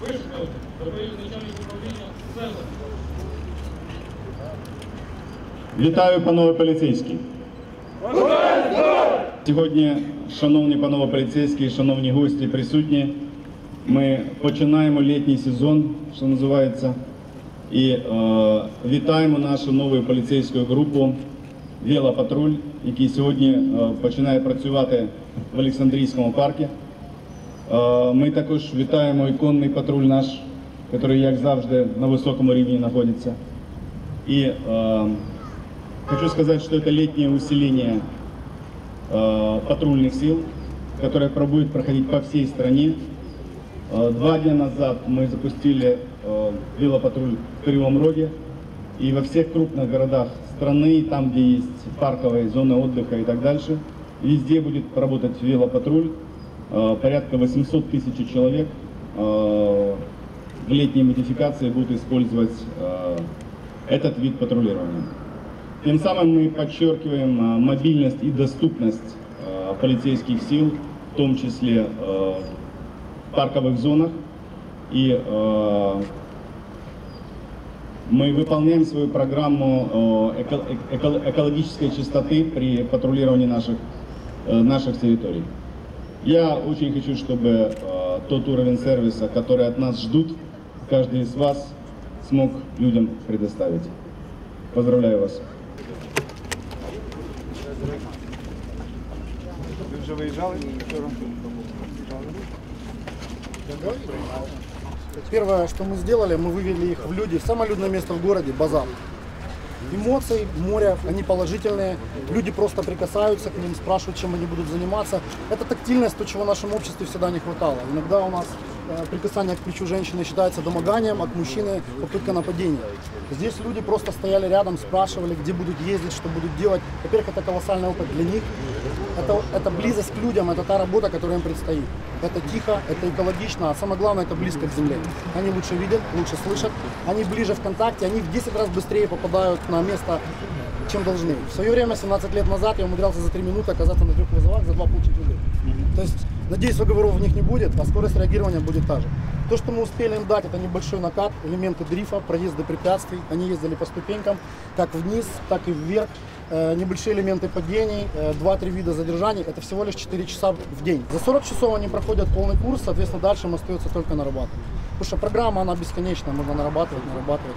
Вишков, доповів начальник управління Вітаю, панове поліцейські. Сьогодні, шановні панове поліцейські, шановні гості, присутні, ми починаємо літній сезон, що називається, і е, вітаємо нашу нову поліцейську групу «Велопатруль», який сьогодні е, починає працювати в Олександрійському парку. Е, Ми також вітаємо іконний патруль наш, який, як завжди, на високому рівні знаходиться. И э, хочу сказать, что это летнее усиление э, патрульных сил, которое будет проходить по всей стране. Э, два дня назад мы запустили э, велопатруль в Кривом Роге. И во всех крупных городах страны, там, где есть парковые зоны отдыха и так дальше, везде будет работать велопатруль. Э, порядка 800 тысяч человек э, в летней модификации будут использовать э, этот вид патрулирования. Тем самым мы подчеркиваем мобильность и доступность полицейских сил, в том числе в парковых зонах. И мы выполняем свою программу эко- эко- экологической чистоты при патрулировании наших, наших территорий. Я очень хочу, чтобы э, тот уровень сервиса, который от нас ждут, каждый из вас смог людям предоставить. Поздравляю вас. Первое, что мы сделали, мы вывели их в люди, в самое людное место в городе, базар. Эмоций, море, они положительные. Люди просто прикасаются к ним, спрашивают, чем они будут заниматься. Это тактильность, то, чего в нашем обществе всегда не хватало. Иногда у нас прикасание к плечу женщины считается домоганием, к мужчине попытка нападения. Здесь люди просто стояли рядом, спрашивали, где будут ездить, что будут делать. Во-первых, это колоссальный опыт для них. Это, это близость к людям, это та работа, которая им предстоит. Это тихо, это экологично, а самое главное, это близко к земле. Они лучше видят, лучше слышат, они ближе в контакте, они в 10 раз быстрее попадают на место, чем должны. В свое время, 17 лет назад, я умудрялся за 3 минуты оказаться на трех вызовах, за два получить воды. То есть, надеюсь, выговоров в них не будет, а скорость реагирования будет та же. То, что мы успели им дать, это небольшой накат, элементы дрифа, проезды препятствий. Они ездили по ступенькам, как вниз, так и вверх. Э, небольшие элементы падений, э, 2-3 вида задержаний. Это всего лишь 4 часа в день. За 40 часов они проходят полный курс, соответственно, дальше им остается только нарабатывать. Потому что программа, она бесконечная, можно нарабатывать, нарабатывать.